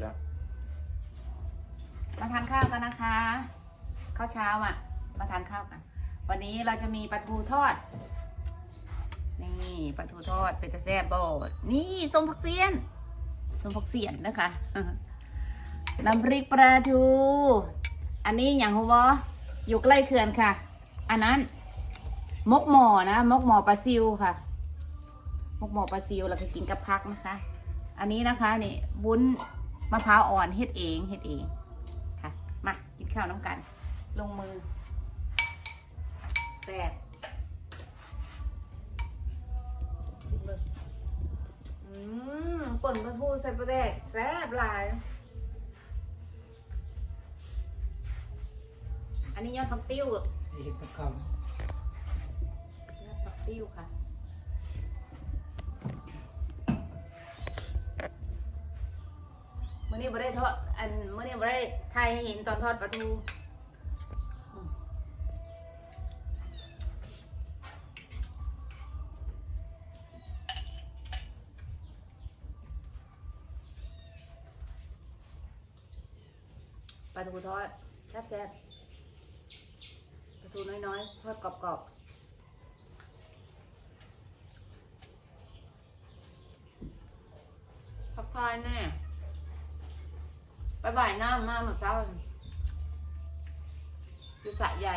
แล้ว มาทานข้าวกันนะคะข้าวเช้าอะ มาทานข้าวกัน วันนี้เราจะมีปลาทูทอด นี่ปลาทูทอดเป็นตะแซ่บบดนี่ส้มผักเสียนส้มผักเสียนนะคะน้ำพริกปลาทู อันนี้อย่างหัวอยู่ใกล้เขื่อนค่ะ อันนั้น มกหมอนะมกหมอปลาซิวค่ะ มกหมอปลาซิวเราก็กินกับพักนะคะ อันนี้นะคะนี่บุ้น มะพร้าวอ่อนเฮ็ดเองเฮ็ดเองค่ะ มา กินข้าวน้ำกัน ลงมือแซ่บกินเบิ่งอืมป่นปลาทูใส่ปลาแดกแซ่บหลาย อันนี้ยอดผักติ้วเห็นกับเขายอดผักติ้วค่ะ นี้บ่ได้ทอดอันเมื่อนี้บ่ได้ถ่ายให้เห็นตอนทอดปลาทูปลาทูทอดแซ่บแซ่บปลาทูน้อยๆ ทอดกรอบๆพักทายแน่ ไปบ่ายน้ามาเมื่อเช้าอยู่สะใหญ่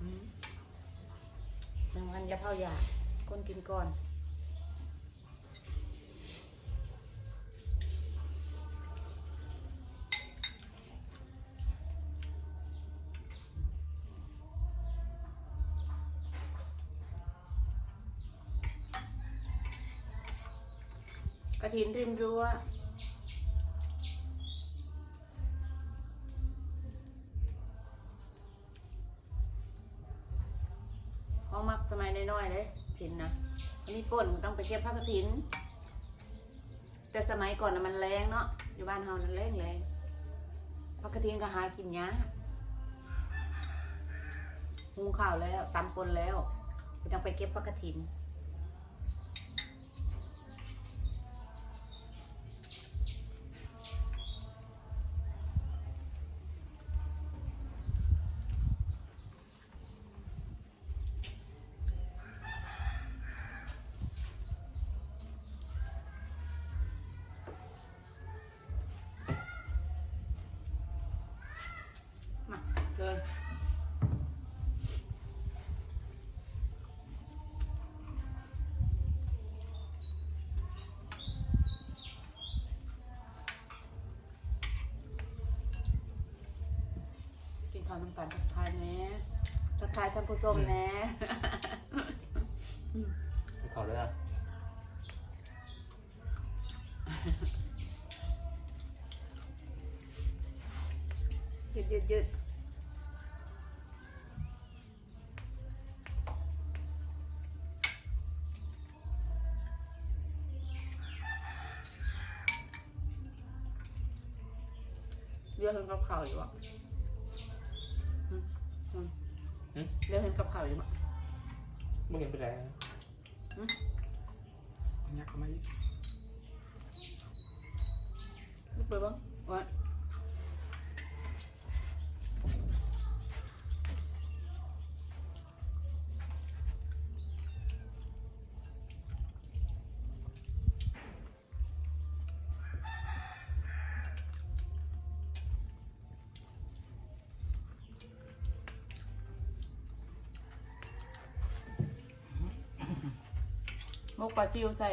อืมรางวันยาเผายาคนกินก่อน กระถินริมรั้วห้องมักสมัยน้อยๆเลยถินนะอันนี้ป่นต้องไปเก็บผักกระถิน แต่สมัยก่อนนะมันแรงเนาะอยู่บ้านเฮานั้นแรงแรงผักกระถินก็หากินยากหุงข้าวแล้วตำปนแล้วต้องไปเก็บผักกระถิน นข้าวน้ำตาลทักทายแหน่ทักทายท่านผู้ชมแหน่ให้เขาเลยอะยืดยืดยืดเรือเห็นกับข่าวอยู่อะอืมอืมหึ เรือเห็นกับข่าวอยู่อะมึงเห็นไปแล้วหึยักษ์เข้ามาอีกลูกเปิดบ้าง มกปลาซิวใส่